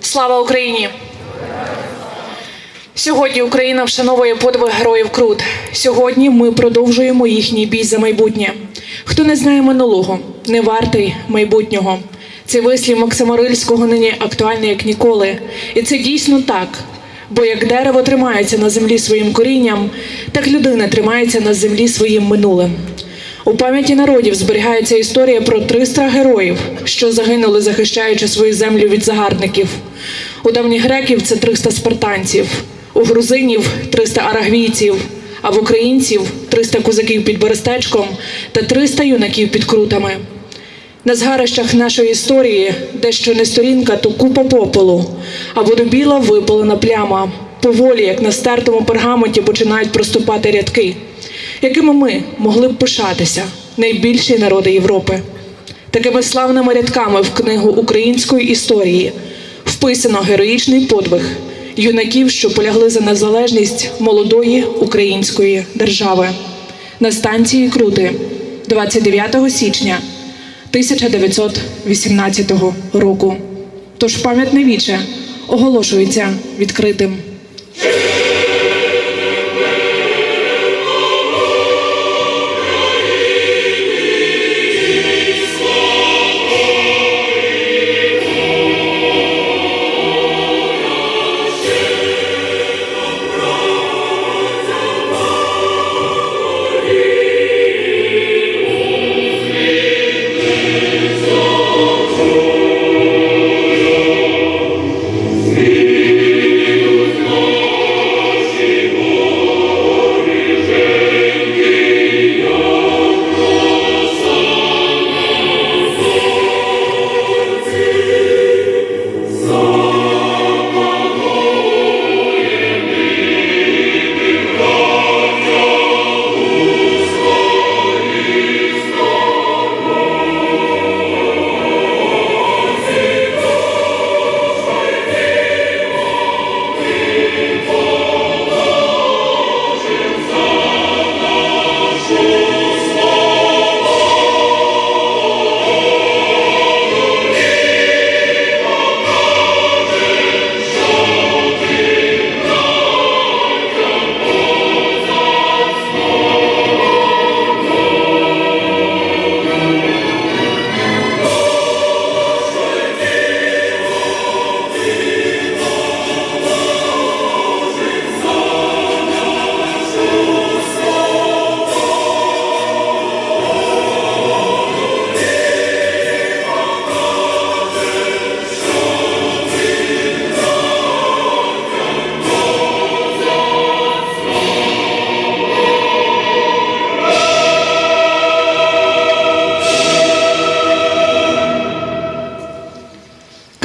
Слава Україні! Сьогодні Україна вшановує подвиг героїв Крут. Сьогодні ми продовжуємо їхній бій за майбутнє. Хто не знає минулого, не вартий майбутнього. Цей вислів Максима Рильського нині актуальний як ніколи. І це дійсно так. Бо як дерево тримається на землі своїм корінням, так людина тримається на землі своїм минулим. У пам'яті народів зберігається історія про 300 героїв, що загинули, захищаючи свою землю від загарбників. У давніх греків це 300 спартанців, у грузинів 300 арагвійців, а в українців 300 козаків під Берестечком та 300 юнаків під крутами. На згарищах нашої історії дещо не сторінка, то купа попелу, а водобіла випалена пляма. Поволі, як на стертому пергаменті, починають проступати рядки, якими ми могли б пишатися, найбільші народи Європи. Такими славними рядками в книгу української історії вписано героїчний подвиг юнаків, що полягли за незалежність молодої української держави на станції Крути 29 січня 1918 року. Тож пам'ятне віче оголошується відкритим.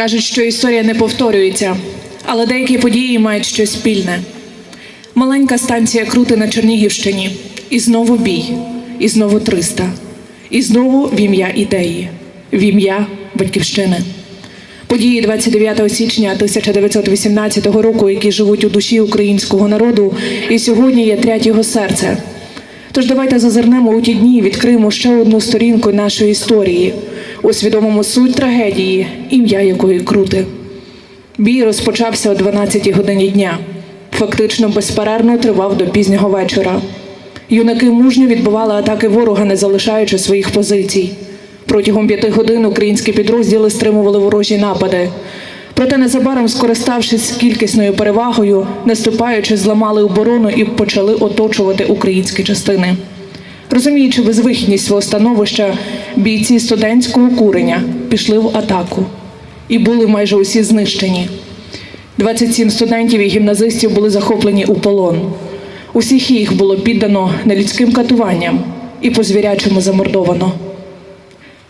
Кажуть, що історія не повторюється, але деякі події мають щось спільне. Маленька станція Крути на Чернігівщині, і знову бій, і знову 300, і знову в ім'я ідеї, в ім'я батьківщини. Події 29 січня 1918 року, які живуть у душі українського народу, і сьогодні є третє його серце. Тож давайте зазирнемо у ті дні і відкриємо ще одну сторінку нашої історії, усвідомимо суть трагедії, ім'я якої крути. Бій розпочався о 12 годині дня. Фактично безперервно тривав до пізнього вечора. Юнаки мужньо відбивали атаки ворога, не залишаючи своїх позицій. Протягом п'яти годин українські підрозділи стримували ворожі напади. Проте незабаром, скориставшись кількісною перевагою, наступаючи, зламали оборону і почали оточувати українські частини. Розуміючи безвихідність свого становища, бійці студентського курення пішли в атаку і були майже усі знищені. 27 студентів і гімназистів були захоплені у полон. Усіх їх було піддано нелюдським катуванням і по звірячому замордовано.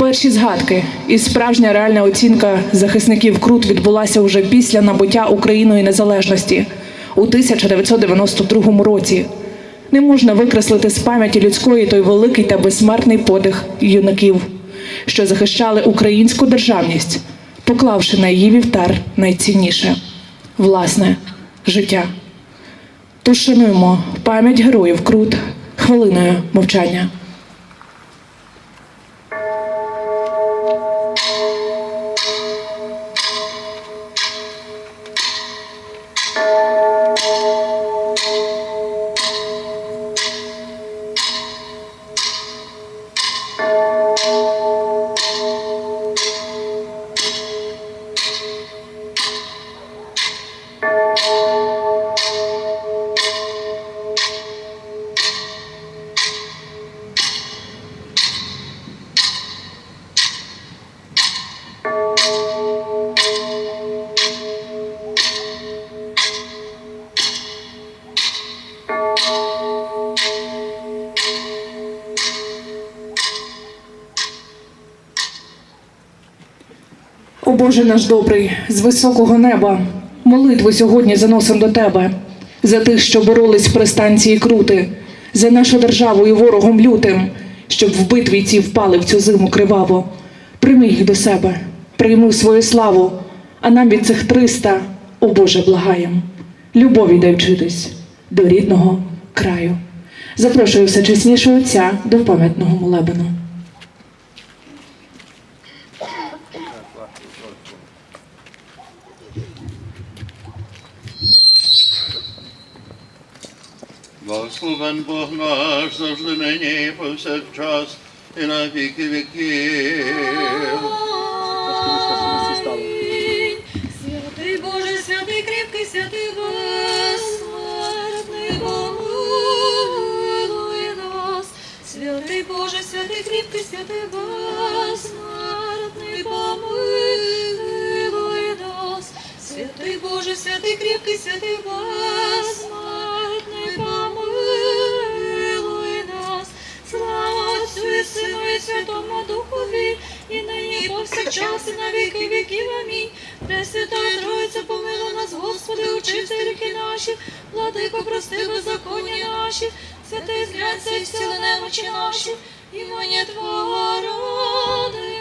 Перші згадки і справжня реальна оцінка захисників Крут відбулася уже після набуття Україною незалежності у 1992 році. Не можна викреслити з пам'яті людської той великий та безсмертний подих юнаків, що захищали українську державність, поклавши на її вівтар найцінніше власне життя. Тож шануємо пам'ять героїв Крут хвилиною мовчання. Боже наш добрий, з високого неба, молитву сьогодні заносим до Тебе, за тих, що боролись при станції крути, за нашу державу і ворогом лютим, щоб в битві ці впали в цю зиму криваво. Прийми їх до себе, прийми свою славу, а нам від цих триста, о Боже, благаєм, любові дай вчитись до рідного краю. Запрошую всечеснішого Отця до пам'ятного молебену. Благословен Бог наш, завжди нині і повсякчас, і на віки віків. Святий Боже, святий кріпкий, святий безсмертний, помилуй нас. Святий Боже, святий кріпкий, святий безсмертний, помилуй нас. Святий Боже, святий кріпкий, святий безсмертний, Святому і нині, і повсякчас, і на віки віків. Амінь. Пресвятая Троїця, помилуй нас, Господи, очисти ріки наші, владико, прости беззаконня наші, святий зглянься і зціли немочі наші, імені Твого ради.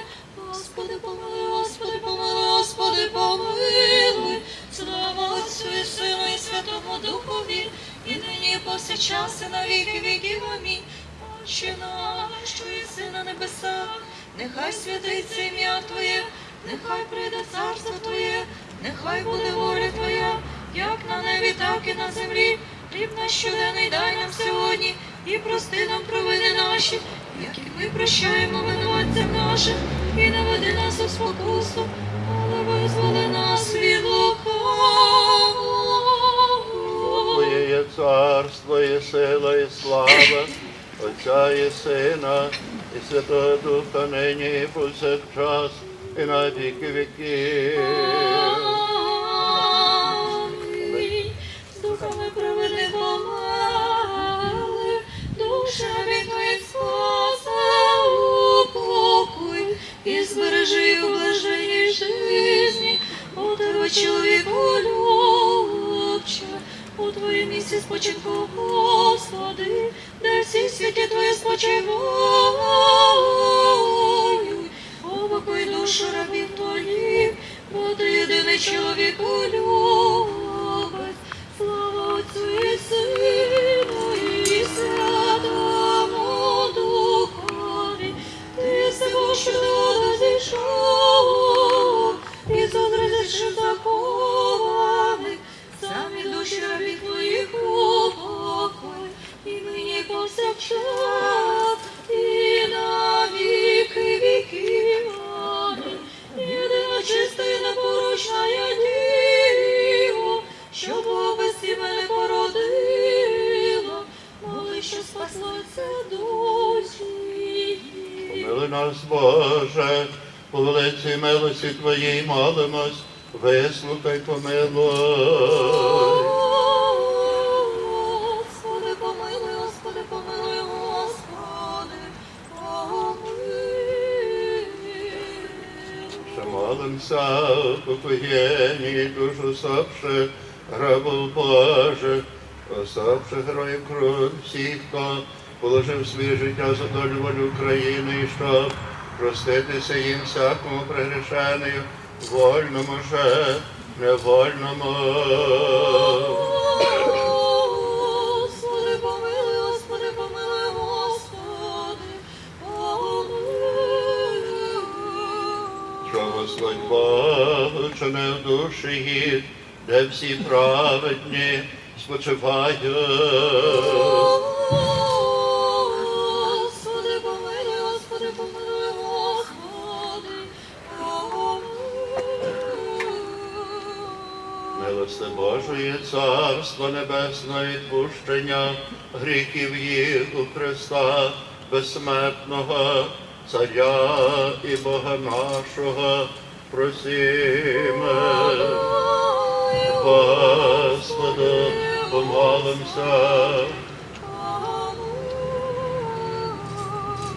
Господи, помилуй, Господи, помилуй, Господи, помилуй. Слава Отцю і Сину і Святому Духові, і нині, повсякчас, і на віки віків. Амінь. Отче наш, що єси на небесах, нехай святиться ім'я Твоє, нехай прийде царство Твоє, нехай буде воля Твоя, як на небі, так і на землі. Хліб наш щоденний дай нам сьогодні, і прости нам провини наші, як і ми прощаємо винуватцям нашим, і не веди нас у спокусу, але визволи нас від. Твоє є царство, і сила, і слава, Отця і Сина, і Святого Духа, нині і повсякчас, і на віки віків. Амінь. З духами проведи помали, душами твої спаса упокой, і збережи у блаженній житті, у тебе чоловіку любче, у твоїм місці спочинку, Господи, де всі святі твої спочивають, нас, Боже, по великій милості Твоїй молимось, вислухай, помилуй. Господи, помилуй, Господи, помилуй, Господи, помилуй. Ще молимся, покоєнні душу сопших, грабов Божих, осопших героїв кров всіх, хто положив своє життя за долю волю України, і щоб проститися їм всякому пригрішенню, вольному же, невольному. Господи, помилуй, Господи, помилуй, Господи, помилуй. Що Господь Бог учинив душі їх, де всі праведні спочивають. Царство Небесне, відпущення гріхів їх у Христа, безсмертного, Царя і Бога нашого, просімо. Господу, помолимся.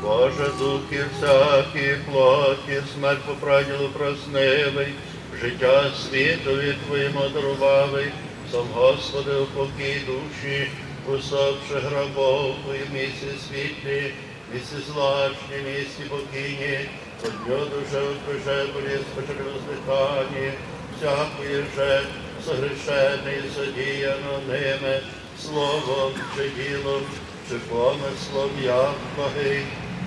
Боже, духи всякі, плоті, смерть по праділу проснивий, життя світові Твоїм одарувавий, сам Господи, упокій душі, усопши гробов Твоїм місці світлі, місці злачні, місці покійні, дню душе окруже, болі, спочатку воздихані, всякої же согрешений, задіяно ними, словом чи ділом, чи помислом, як благий.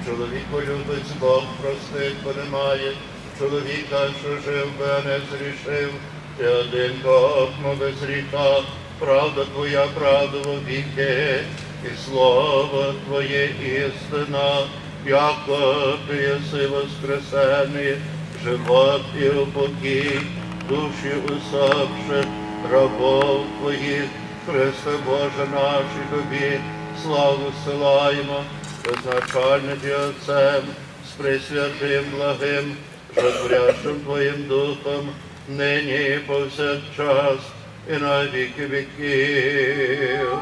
Чоловік полюбець Бог простить, бо немає. Чоловіка, що жив би, а не зрішив, ти один Бог, без гріха, правда Твоя, правда во віки, і слово Твоє істина, яко ти єси воскресений, живот і упокій, душі усопши, рабов Твоїх, Христе Боже наші тобі, славу силаємо, безначальним і Отцем, з пресвятим благим, жотворящим Твоїм Духом, нині повсякчас, і на віки віків.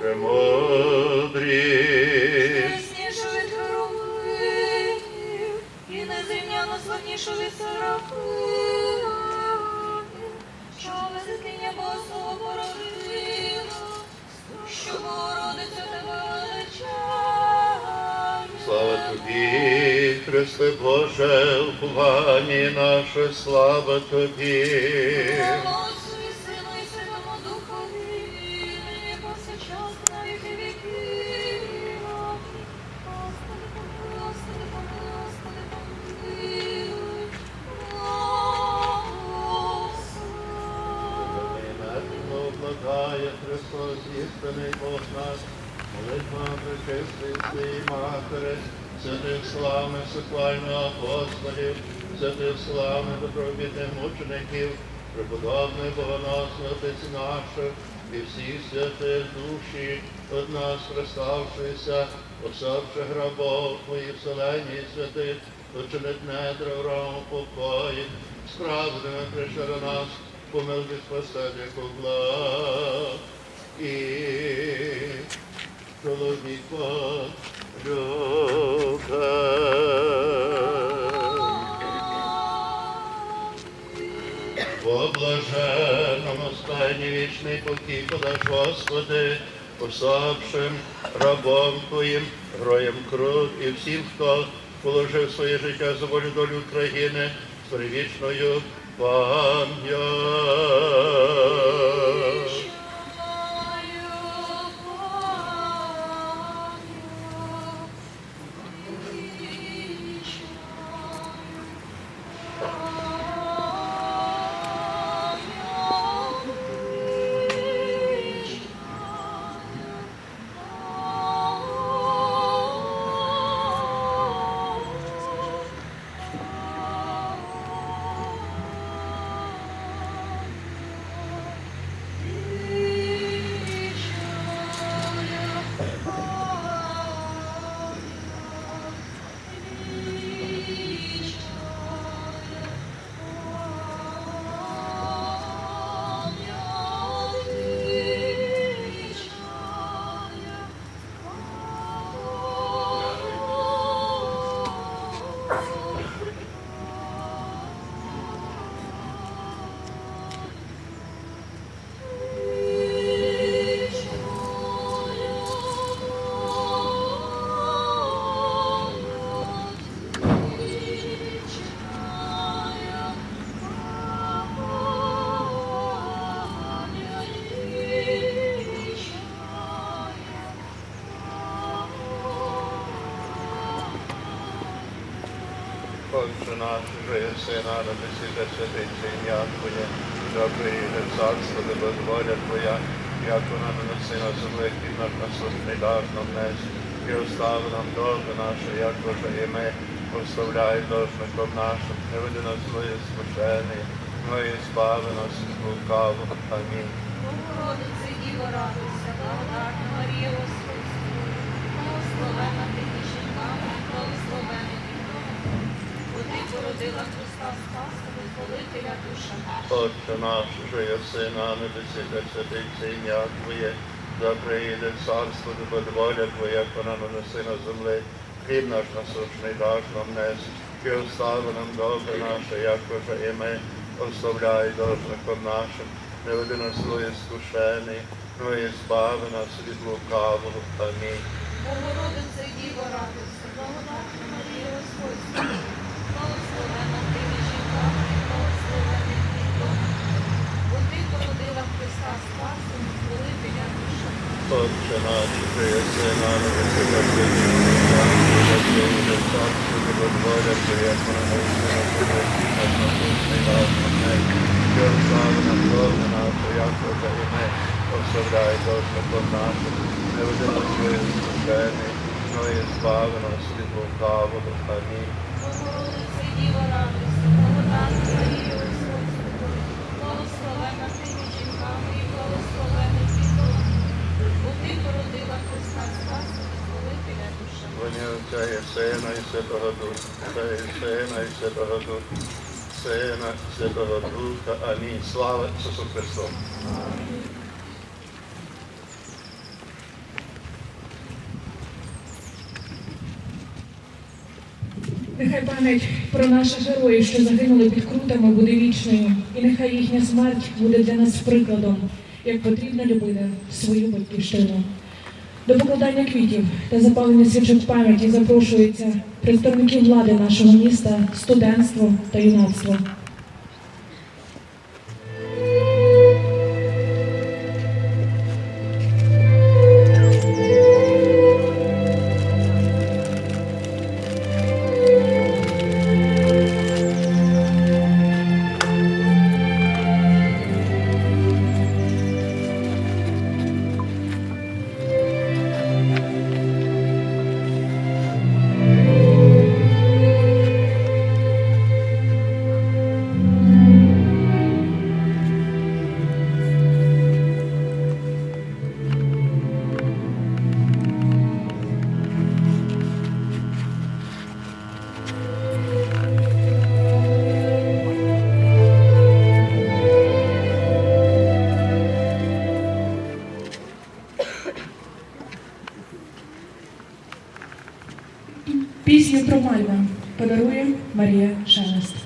Премудрі. Чеснішу від хоробрих, і незрівняно славнішу від сарафів, що висвітлення Божого породило, що Богородицю тебе величає. Слава тобі, Христе Боже, уповання наше, слава тобі. Отцю Сину і Святому Духові, повсякчас на віки віків. Господи, помилуй, Господи, помилуй, Господи. Господи. Обладає Христос, істинний Бог наш, молитва причистої своїй Матери, святих славних сихвальних апостолів, святих славних добровідних мучеників, преподобних богоносних отець наших, і всіх святих душі, од нас проставшися, особши грабов Твоїх вселенні святих, учинить недра в равному покої, справдими прийшли нас, помилки спасати благ і чоловіка любе. По блаженному стані вічний покій подаш, Господи, усопшим рабом Твоїм, героям крут і всім, хто положив своє життя за волю долю України з привічною пам'яттю. Отче наш, на небесі, да святиться ім'я Твоє, да прийде царство, де воля Твоя, як вона на неси на землі, хліб наш насущний даш нам днес, і остави нам долги наші, як Боже і ми, оставляй должником нашим, не веди нас злої спочений, но і збави нас від лукавого. Амінь. Богородице, Діво, радуйся, благодатна Марія, Господь з тобою, благословена ти між жінками, благословений плід лона Твого. Бо породила Христа Спаса, визволителя душа наша. Отче наш, що єси на небесі, да святиться ім'я Твоє, да прийде царство, буде воля Твоя, як вона на неси на землі. Хліб наш насущний даш нам нес, і остави нам добре наше, як і ми, оставляй должником нашим, не веди нас злої скушений, но і збави нас від лукавого. Амінь. Богородице Діво радуйся, благодатна Марія Господь з тобою, благословена ти між жінками, і благословений твій плод. Бо ти породила Христа Спаса, визволителя душа. Отче наш, що єси на небесі, да прийде ім'я Твоє, да прийде царство, да буде воля Твоя, як на землі, на насущний даш нам нес, і остави нам добре наше, як вже і ми, оставляй должником нашим, не веди нас злої скушений, но і збави нас від лукавого. Амінь. Богородице Діво радуйся, благодатна Марія Господь з тобою, благословена ти і благословений плод. Бо ти породила Христа Святого Духа, Отця і Святого Духа, Сина. Амінь. Слава Ісусу Христу. Нехай пам'ять про наших героїв, що загинули під крутами, буде вічною, і нехай їхня смерть буде для нас прикладом, як потрібно любити свою батьківщину. До покладання квітів та запалення свічок пам'яті запрошуються представники влади нашого міста, студентство та юнацтво. Пісню про Мальва подарує Марія Шелест.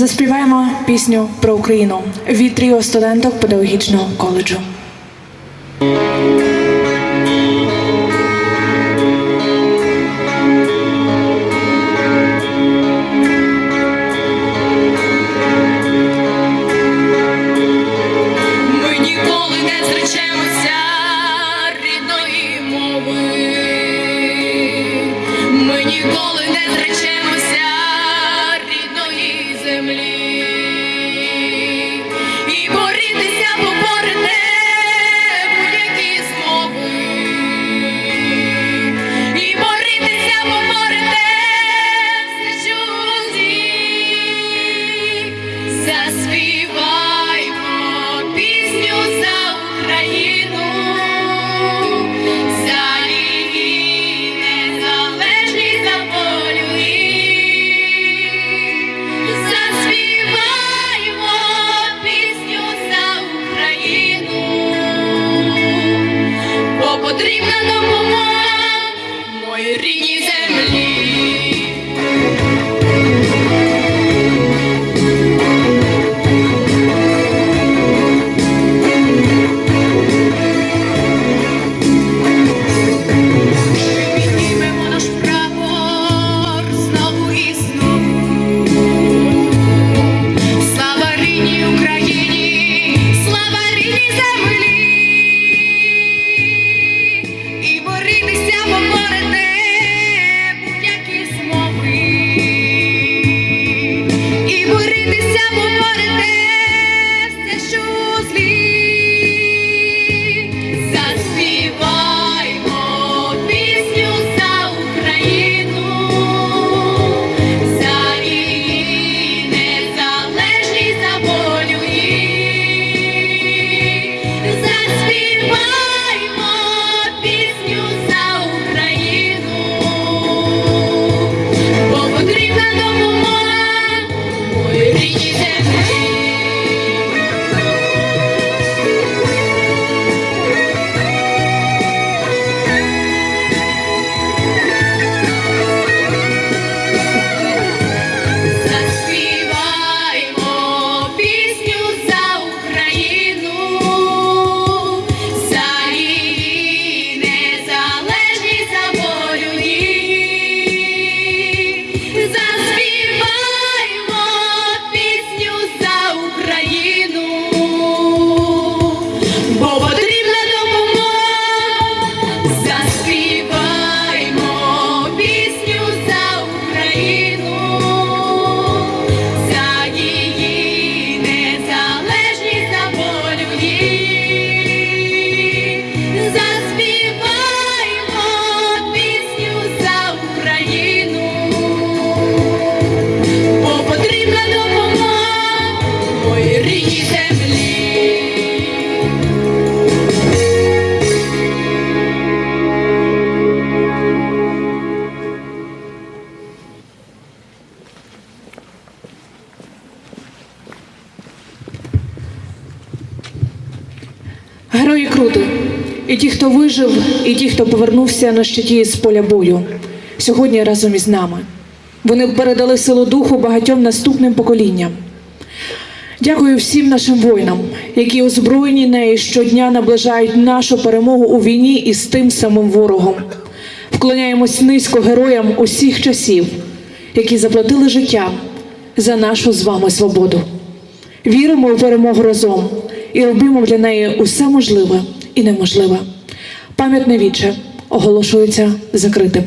Заспіваємо пісню про Україну від тріо студенток педагогічного коледжу. Моїй землі. Герої Крути, і ті, хто вижив, і ті, хто повернувся на щиті з поля бою, сьогодні разом із нами. Вони передали силу духу багатьом наступним поколінням. Дякую всім нашим воїнам, які озброєні нею щодня наближають нашу перемогу у війні із тим самим ворогом. Вклоняємось низько героям усіх часів, які заплатили життям за нашу з вами свободу. Віримо у перемогу разом і робимо для неї усе можливе і неможливе. Пам'ятне віче оголошується закритим.